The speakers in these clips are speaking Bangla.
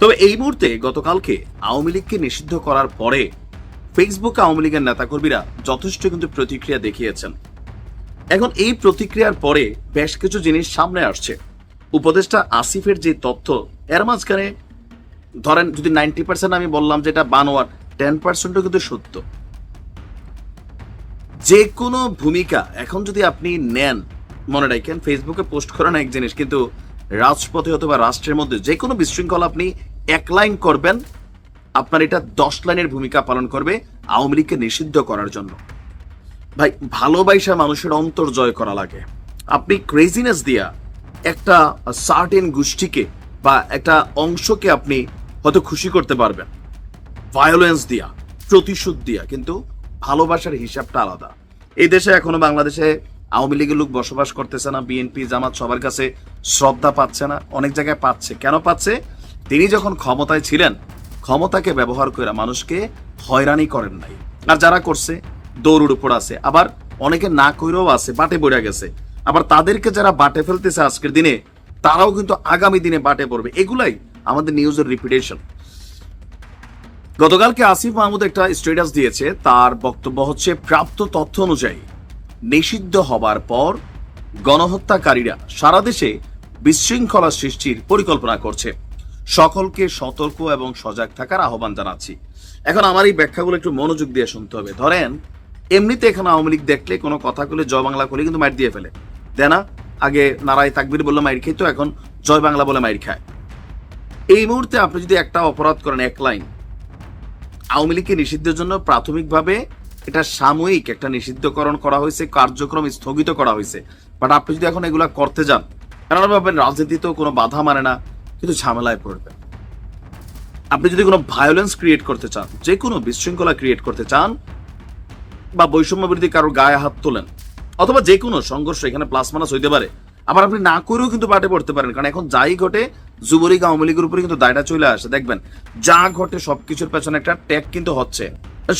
তবে এই মুহূর্তে গতকালকে আওয়ামী লীগকে নিষিদ্ধ করার পরে ফেসবুকে আওয়ামী লীগের নেতাকর্মীরা যথেষ্ট কিন্তু প্রতিক্রিয়া দেখিয়েছেন। এখন এই প্রতিক্রিয়ার পরে বেশ কিছু জিনিস সামনে আসছে। উপদেষ্টা আসিফের যে তথ্য, এর মাঝখানে ধরেন যদি নাইনটি পার্সেন্ট আমি বললাম যেটা বানোয়ার, টেন পার্সেন্টও কিন্তু সত্য। যে কোনো ভূমিকা এখন যদি আপনি নেন, মনে রাখেন ফেসবুকে পোস্ট করেন এক জিনিস, কিন্তু রাজপথে অথবা রাষ্ট্রের মধ্যে যে কোনো বিশৃঙ্খলা আপনি এক লাইন করবেন, আপনার এটা দশ লাইনের ভূমিকা পালন করবে আওয়ামী লীগকে নিষিদ্ধ করার জন্য। ভাই, ভালোবাসা মানুষের অন্তর জয় করা লাগে। আপনি ক্রেজিনেস দিয়া একটা সার্টেন গোষ্ঠীকে বা একটা অংশকে আপনি হয়তো খুশি করতে পারবেন। ভায়োলেন্স দিয়া, প্রতিশোধ দিয়া, কিন্তু ভালোবাসার হিসাবটা আলাদা। এই দেশে এখনও বাংলাদেশে আওয়ামী লীগের লোক বসবাস করতেছে না, বিএনপি, জামাত সবার কাছে শ্রদ্ধা পাচ্ছে না, অনেক জায়গায় পাচ্ছে। কেন পাচ্ছে? তিনি যখন ক্ষমতায় ছিলেন, ক্ষমতাকে ব্যবহার করে মানুষকে হয়রানি করেন নাই। আর যারা করছে, দৌড়ের উপর আছে। আবার অনেকে না কইরেও আছে, বাটে পড়ে গেছে। আবার তাদেরকে যারা বাটে ফেলতেছে আজকের দিনে, তারাও কিন্তু আগামী দিনে বাটে পড়বে। এগুলাই আমাদের নিউজের রিপিটেশন গতকালকে আসিফ মাহমুদ একটা স্ট্যাটাস দিয়েছে। তার বক্তব্য হচ্ছে, প্রাপ্ত তথ্য অনুযায়ী নিষিদ্ধ হবার পর গণহত্যাকারীরা সারা দেশে বিশৃঙ্খলা সৃষ্টির পরিকল্পনা করছে। সকলকে সতর্ক এবং সজাগ থাকার আহ্বান জানাচ্ছি। এখন আমার এই ব্যাখ্যাগুলো একটু মনোযোগ দিয়ে শুনতে হবে। ধরেন, এমনিতে এখানে আওয়ামী লীগ দেখলে কোনো কথা বলে জয় বাংলা করলে কিন্তু মাইর দিয়ে ফেলে। দেয় না আগে নারায় তাকবির বললে মাইর খেত এখন জয় বাংলা বলে মাইর খায়। এই মুহূর্তে আপনি যদি একটা অপরাধ করেন, এক লাইন, আওয়ামী লীগকে নিষিদ্ধের জন্য প্রাথমিকভাবে এটা সাময়িক একটা নিষিদ্ধকরণ করা হয়েছে, কার্যক্রম স্থগিত করা হয়েছে। বাট আপনি যদি এখন এগুলা করতে যান, কেননা ভাবেন রাজনীতিতেও কোনো বাধা মানে না, কিন্তু ঝামেলায় পড়বেন আপনি যদি কোনো ভায়োলেন্স ক্রিয়েট করতে চান যে কোনো বিশৃঙ্খলা ক্রিয়েট করতে চান, বা বৈষম্য বিরোধী কারোর গায়ে হাত তোলেন, অথবা যে কোনো সংঘর্ষ এখানে প্লাস মানাস হইতে পারে, আবার আপনি না করেও কিন্তু পাটে পড়তে পারেন, কারণ এখন যাই ঘটে যুবলীগ আওয়ামী লীগের উপরে কিন্তু দায়টা চলে আসে। দেখবেন, যা ঘটে সবকিছুর পেছনে একটা ট্যাগ কিন্তু হচ্ছে।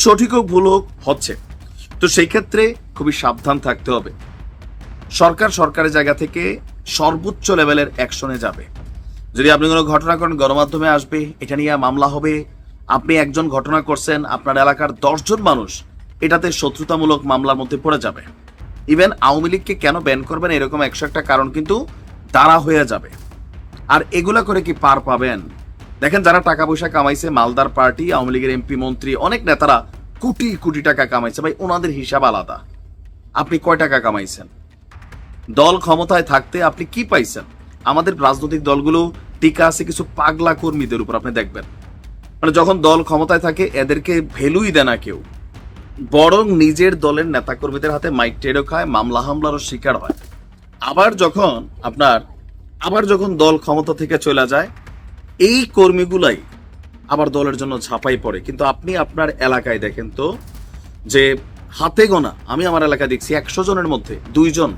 সঠিক হোক, ভুল হোক, হচ্ছে। তো সেই ক্ষেত্রে খুবই সাবধান থাকতে হবে। সরকার সরকারের জায়গা থেকে সর্বোচ্চ লেভেলের অ্যাকশনে যাবে। যদি আপনি কোনো ঘটনা করেন গণমাধ্যমে আসবে, এটা নিয়ে মামলা হবে, আপনি একজন ঘটনা করছেন, আপনার এলাকার দশজন মানুষ, এটাতে শত্রুতামূলক মামলার মধ্যে পড়ে যাবে। ইভেন আওয়ামী লীগকে কেন ব্যান করবেন, এরকম একশো একটা কারণ কিন্তু দাঁড়া হয়ে যাবে। আর এগুলা করে কি পার পাবেন? দেখেন, যারা টাকা পয়সা কামাইছে, মালদার পার্টি, আওয়ামী লীগের এমপি, মন্ত্রী, অনেক নেতারা কোটি কোটি টাকা কামাইছে। ভাই, ওনাদের হিসাব আলাদা। আপনি কয় টাকা কামাইছেন? দল ক্ষমতায় থাকতে আপনি কি পাইছেন? আমাদের রাজনৈতিক দলগুলো টিকা আছে কিছু পাগলা কর্মীদের উপর, আপনি দেখবেন। মানে যখন দল ক্ষমতায় থাকে, এদেরকে ভ্যালুই দেয় না কেউ। বরং নিজের দলের নেতাকর্মীদের হাতে মাইক টেরো খায়, মামলা হামলারও শিকার হয়। আবার যখন আপনার আবার যখন দল ক্ষমতা থেকে চলে যায়, এই কর্মীগুলাই আবার দলের জন্য ঝাঁপাই পড়ে। কিন্তু আপনি আপনার এলাকায় দেখেন তো যে হাতে গোনা, আমি আমার এলাকায় দেখছি একশো জনের মধ্যে দুইজন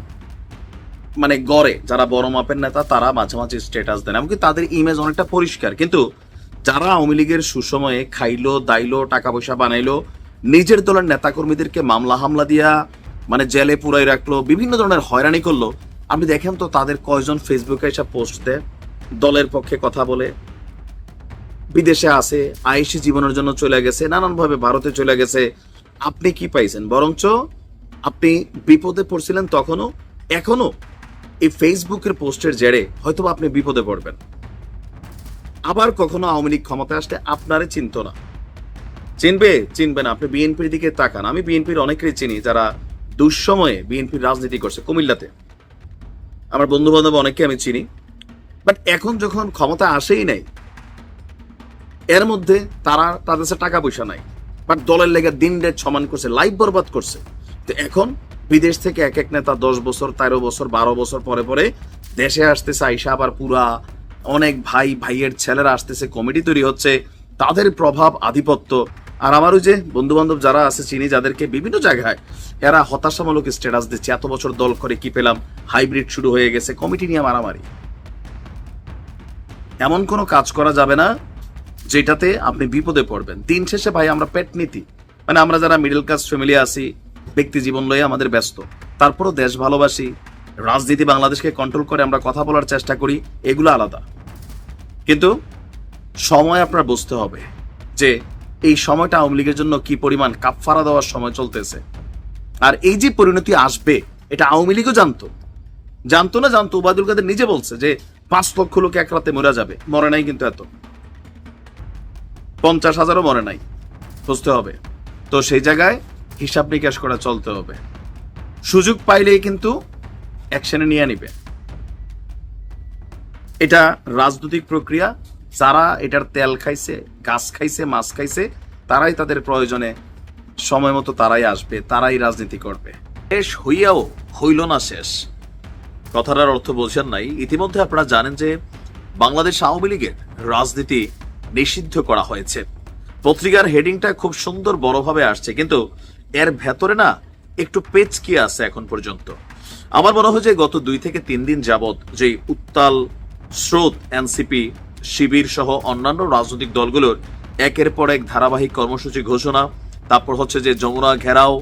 মানে গড়ে, যারা বড় মাপের নেতা, তারা মাঝে মাঝে স্ট্যাটাস দেন, এমনকি তাদের ইমেজ অনেকটা পরিষ্কার। কিন্তু যারা আওয়ামী লীগের সুসময়ে খাইলো, দাইলো টাকা পয়সা বানাইলো, নিজের দলের নেতাকর্মীদেরকে মামলা হামলা দিয়া মানে জেলে পুরাই রাখল, বিভিন্ন ধরনের হয়রানি করল আপনি দেখেন তো তাদের কয়জন ফেসবুকে এসে পোস্ট দেয়, দলের পক্ষে কথা বলে, বিদেশে আসে আইসি জীবনের জন্য চলে গেছে, নানানভাবে ভারতে চলে গেছে। আপনি কি পাইছেন? বরঞ্চ আপনি বিপদে পড়ছিলেন তখনও এখনও এই ফেসবুকের পোস্টের জেরে হয়তো আপনি বিপদে পড়বেন। আবার কখনো আওয়ামী লীগ ক্ষমতায় আসলে আপনারে চিনত না। চিনবে? চিনবে না। আপনি বিএনপির দিকে তাকান। আমি বিএনপির অনেকেরই চিনি যারা দুঃসময়ে বিএনপির রাজনীতি করছে কুমিল্লাতে। আমার বন্ধু বান্ধব অনেককে আমি চিনি বাট এখন যখন ক্ষমতা আসেই নাই, এর মধ্যে তারা তাদের কাছে টাকা পয়সা নাই বাট দলের লেগে দিন রেট সমান করছে লাইফ বরবাদ করছে। তো এখন বিদেশ থেকে এক এক নেতা দশ বছর, তেরো বছর, বারো বছর পরে পরে দেশে আসতেছে, আইসা আবার পুরা অনেক ভাই, ভাইয়ের ছেলেরা আসতেছে কমিটি তৈরি হচ্ছে, তাদের প্রভাব আধিপত্য আর আমার ওই যে বন্ধু বান্ধব যারা আছে, চিনি যাদেরকে বিভিন্ন জায়গায়, এরা হতাশামূলক স্ট্যাটাস দিচ্ছে। এত বছর দল করে কি পেলাম? হাইব্রিড শুরু হয়ে গেছে কমিটি নিয়ে মারামারি। এমন কোনো কাজ করা যাবে না, যেটাতে আপনি বিপদে পড়বেন। দিন শেষে ভাই, আমরা পেট নীতি। মানে আমরা যারা মিডল ক্লাস ফ্যামিলি আছি, ব্যক্তি জীবন লয়ে আমাদের ব্যস্ত। তারপরও দেশ ভালোবাসি, রাজনীতি বাংলাদেশকে কন্ট্রোল করে আমরা কথা বলার চেষ্টা করি, এগুলো আলাদা। কিন্তু সময় আপনার বুঝতে হবে যে এই সময়টা আওয়ামী লীগের জন্য কি পরিমাণ কাপফারা দেওয়ার সময় চলতেছে? আর এই যে পরিণতি আসবে, এটা আওয়ামী লীগও জানতো। জানতো না, জানতো উবায়দুল কাদের নিজে বলছে যে পাঁচ লক্ষ লোক এক রাতে মরে যাবে। মরে নাই কিন্তু এত। পঞ্চাশ হাজারও মরে নাই। বুঝতে হবে। তো সেই জায়গায় হিসাব নিকাশ করা চলতে হবে। সুযোগ পাইলেই কিন্তু অ্যাকশনে নিয়ে নিবে। এটা রাজনৈতিক প্রক্রিয়া যারা এটার তেল খাইছে, গাছ খাইছে, মাছ খাইছে, তারাই তাদের প্রয়োজনে সময় মতো তারাই আসবে, তারাই রাজনীতি করবে। শেষ হইয়াও হইল না শেষ। কথাটার অর্থ বোঝেন নাই। ইতিমধ্যে আপনারা জানেন যে বাংলাদেশ আওয়ামী লীগের রাজনীতি নিষিদ্ধ করা হয়েছে। পত্রিকার হেডিংটা খুব সুন্দর বড়ভাবে আসছে, কিন্তু এর ভেতরে না একটু পেচকি আছে এখন পর্যন্ত। আমার মনে হয় যে গত দুই থেকে তিন দিন যাবৎ যে উত্তাল স্রোত এনসিপি শিবির সহ অন্যান্য রাজনৈতিক দলগুলোর একের পর এক ধারাবাহিক কর্মসূচি ঘোষণা। তারপর হচ্ছে যে যমুনা ঘেরাও,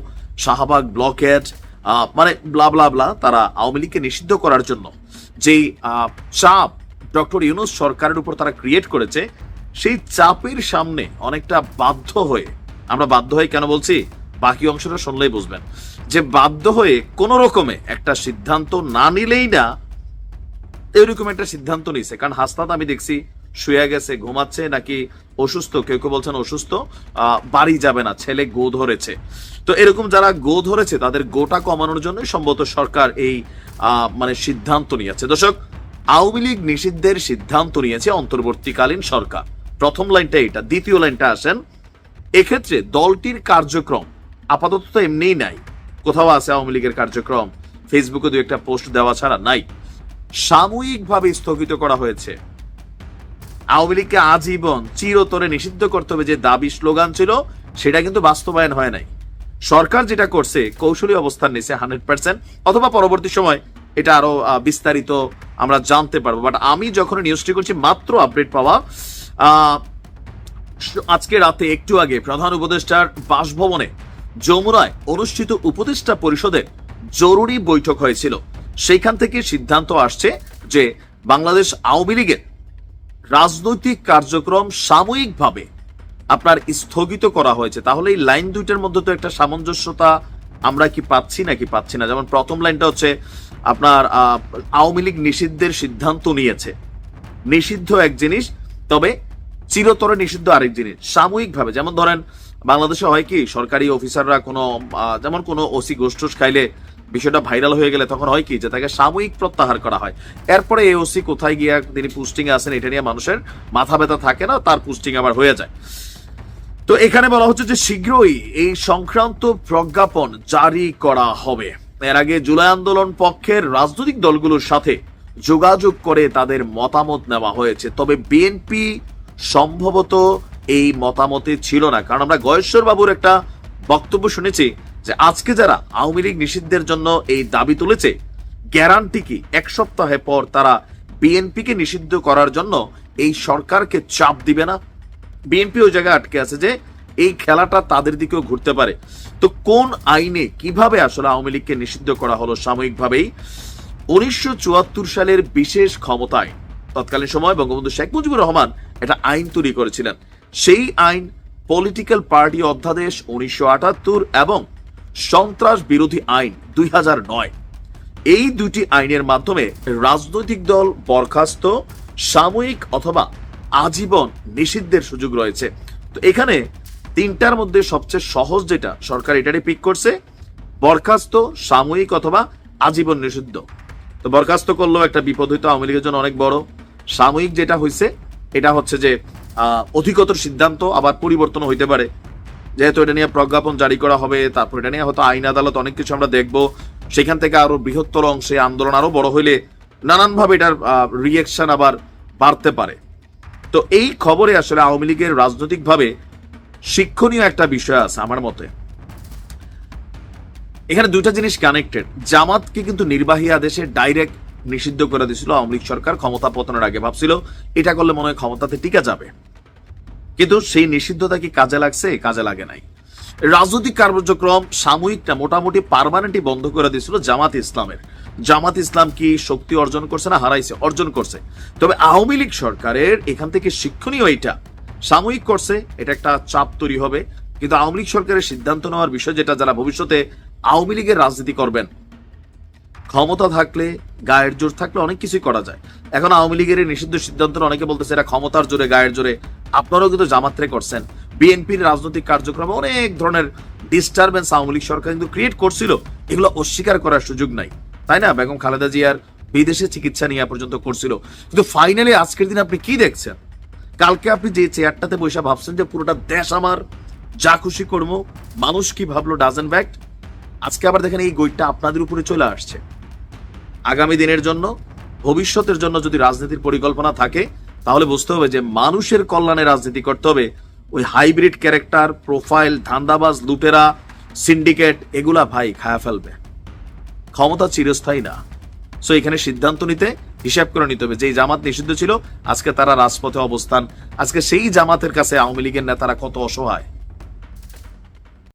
শাহবাগ ব্লকেট মানে ব্লা ব্লা ব্লা তারা আওয়ামী লীগকে নিষিদ্ধ করার জন্য। যেই চাপ ডক্টর ইউনুস সরকারের উপর তারা ক্রিয়েট করেছে, সেই চাপের সামনে অনেকটা বাধ্য হয়ে, আমরা বাধ্য হয়ে কেন বলছি? বাকি অংশটা শুনলেই বুঝবেন। যে বাধ্য হয়ে কোন রকমে একটা সিদ্ধান্ত না নিলেই না এরকম একটা সিদ্ধান্ত নিছে কারণ হাসনাত আমি দেখছি শুয়ে গেছে, ঘুমাচ্ছে, নাকি অসুস্থ, কেউ কেউ বলছেন অসুস্থ বাড়ি যাবে না, ছেলে গো ধরেছে। তো এরকম যারা গো ধরেছে, তাদের গোটা কমানোর জন্য সম্ভবত সরকার এই মানে সিদ্ধান্ত নিয়েছে। দর্শক, আওয়ামী লীগ নিষিদ্ধের সিদ্ধান্ত নিয়েছে অন্তর্বর্তীকালীন সরকার। প্রথম লাইনটা এটা দ্বিতীয় লাইনটা আসেন। এক্ষেত্রে দলটির কার্যক্রম আপাতত তো এমনিই নাই। কোথাও আছে আওয়ামী লীগের কার্যক্রম? ফেসবুকে দু একটা পোস্ট দেওয়া ছাড়া নাই। সাময়িকভাবে স্থগিত করা হয়েছে। আওয়ামী লীগকে আজীবন চিরতরে নিষিদ্ধ করতে হবে যে দাবি, স্লোগান ছিল, সেটা কিন্তু বাস্তবায়ন হয় নাই। সরকার যেটা করছে, কৌশলী অবস্থান নিছে হান্ড্রেড পার্সেন্ট, অথবা পরবর্তী সময় এটা আরও বিস্তারিত আমরা জানতে পারব। বাট আমি যখন নিউজটি করছি, মাত্র আপডেট পাওয়া আজকে রাতে একটু আগে প্রধান উপদেষ্টার বাসভবনে যমুনায় অনুষ্ঠিত উপদেষ্টা পরিষদের জরুরি বৈঠক হয়েছিল। সেইখান থেকে সিদ্ধান্ত আসছে যে বাংলাদেশ আওয়ামী লীগের রাজনৈতিক কার্যক্রম সাময়িকভাবে আপনার স্থগিত করা হয়েছে। তাহলে এই লাইন দুইটার মধ্যে তো একটা সামঞ্জস্যতা আমরা কি পাচ্ছি নাকি পাচ্ছি না? যেমন প্রথম লাইনটা হচ্ছে, আপনার আওয়ামী লীগ নিষিদ্ধের সিদ্ধান্ত নিয়েছে। নিষিদ্ধ এক জিনিস, তবে চিরতরে নিষিদ্ধ আরেক জিনিস, সাময়িকভাবে। যেমন ধরেন, বাংলাদেশে হয় কি, সরকারি অফিসাররা কোনো যেমন কোনো ওসি গোষ্ঠুস খাইলে বিষয়টা ভাইরাল হয়ে গেলে তখন হয় কি? যে তাকে সাময়িক প্রত্যাহার করা হয়। এরপরে এই ওসি কোথায় গিয়ে তিনি পোস্টিং আছেন এটা নিয়ে মানুষের মাথা ব্যথা থাকে না, তার পোস্টিং আবার হয়ে যায়। তো এখানে বলা হচ্ছে যে শীঘ্রই এই সংক্রান্ত প্রজ্ঞাপন জারি করা হবে। এর আগে জুলাই আন্দোলন পক্ষের রাজনৈতিক দলগুলোর সাথে যোগাযোগ করে তাদের মতামত নেওয়া হয়েছে। তবে বিএনপি সম্ভবত এই মতামতে ছিল না। কারণ আমরা গয়েশ্বর বাবুর একটা বক্তব্য শুনেছি যে আজকে যারা আওয়ামী লীগ নিষিদ্ধের জন্য এই দাবি তুলেছে গ্যারান্টি কি? এক সপ্তাহে পর তারা বিএনপিকে নিষিদ্ধ করার জন্য এই সরকারকে চাপ দিবে না? বিএনপি ওই জায়গায় আটকে আছে যে এই খেলাটা তাদের দিকেও ঘুরতে পারে। তো কোন আইনে কীভাবে আসলে আওয়ামী লীগকে নিষিদ্ধ করা হলো সাময়িকভাবেই? উনিশশো চুয়াত্তর সালের বিশেষ ক্ষমতায় তৎকালীন সময় বঙ্গবন্ধু শেখ মুজিবুর রহমান একটা আইন তৈরি করেছিলেন। সেই আইন পলিটিক্যাল পার্টি অধ্যাদেশ উনিশশো আটাত্তর এবং সন্ত্রাস বিরোধী আইন দুই এই দুটি আইনের মাধ্যমে রাজনৈতিক দল বরখাস্ত, সাময়িক অথবা আজীবন নিষিদ্ধের সুযোগ রয়েছে। তো এখানে তিনটার মধ্যে সবচেয়ে সহজ যেটা, সরকার এটারই পিক করছে, বরখাস্ত, সাময়িক অথবা আজীবন নিষিদ্ধ। তো বরখাস্ত করলেও একটা বিপদ হইতো আওয়ামী লীগের জন্য অনেক বড়। সাময়িক যেটা হয়েছে এটা হচ্ছে যে অধিকতর সিদ্ধান্ত আবার পরিবর্তন হইতে পারে। যেহেতু এটা নিয়ে প্রজ্ঞাপন জারি করা হবে, তারপর এটা নিয়ে হয়তো আইন আদালত অনেক কিছু আমরা দেখব। সেখান থেকে আরও বৃহত্তর অংশে আন্দোলন আরও বড় হইলে নানানভাবে এটার রিয়েকশন আবার বাড়তে পারে। তো এই খবরে আসলে আওয়ামী লীগের রাজনৈতিকভাবে শিক্ষণীয় একটা বিষয় আছে আমার মতে। এখানে দুইটা জিনিস কানেক্টেড জামাতকে কিন্তু নির্বাহী আদেশে ডাইরেক্ট নিষিদ্ধ করে দিয়েছিল আওয়ামী লীগ সরকার, ক্ষমতা পতনের আগে ভাবছিল, এটা করলে মনে হয় ক্ষমতাতে টিকা যাবে। কিন্তু সেই নিষিদ্ধতা কি কাজে লাগছে? কাজে লাগে নাই। রাজনৈতিক কার্যক্রম সাময়িকটা মোটামুটি পারমানেন্টই বন্ধ করে দিয়েছিল জামাত ইসলামের। জামাত ইসলাম কি শক্তি অর্জন করছে না হারাইছে? অর্জন করছে। তবে আওয়ামী লীগ সরকারের এখান থেকে শিক্ষণীয় এইটা সাময়িক করছে, এটা একটা চাপ তৈরি হবে। কিন্তু আওয়ামী লীগ সরকারের সিদ্ধান্ত নেওয়ার বিষয় যেটা যারা ভবিষ্যতে আওয়ামী লীগের রাজনীতি করবেন, ক্ষমতা থাকলে, গায়ের জোর থাকলে অনেক কিছুই করা যায়। এখন আওয়ামী লীগের নিষিদ্ধ সিদ্ধান্ত অনেকে বলতেছে এটা ক্ষমতার জোরে, গায়ের জোরে আপনারাও কিন্তু জামাত্রে করছেন। বিএনপির রাজনৈতিক কার্যক্রমে অনেক ধরনের ডিস্টারবেন্স আওয়ামী লীগ সরকার কিন্তু ক্রিয়েট করছিল। এগুলো অস্বীকার করার সুযোগ নাই। তাই না? বেগম খালেদা জিয়ার বিদেশে চিকিৎসা নিয়ে পর্যন্ত করছিল। কিন্তু ফাইনালি আজকের দিন আপনি কি দেখছেন? কালকে আপনি যে চেয়ারটাতে বসে ভাবছেন যে পুরোটা দেশ আমার, যা খুশি করব, মানুষ কি ভাবলো ডাজেন্ট ব্যাক্ট আজকে আবার দেখেন এই গইটা আপনাদের উপরে চলে আসছে। আগামী দিনের জন্য, ভবিষ্যতের জন্য যদি রাজনীতির পরিকল্পনা থাকে তাহলে বুঝতে হবে যে মানুষের কল্যাণে রাজনীতি করতে হবে। ওই হাইব্রিড ক্যারেক্টার, প্রোফাইল, ধান্দাবাজ, লুটেরা, সিন্ডিকেট, এগুলা ভাই খায়া ফেলবে। ক্ষমতা চিরস্থায়ী না। সো এখানে সিদ্ধান্ত নিতে হিসাব করে নিতে হবে। যেই জামাত নিষিদ্ধ ছিল, আজকে তারা রাজপথে অবস্থান। আজকে সেই জামাতের কাছে আওয়ামী লীগের নেতারা কত অসহায়।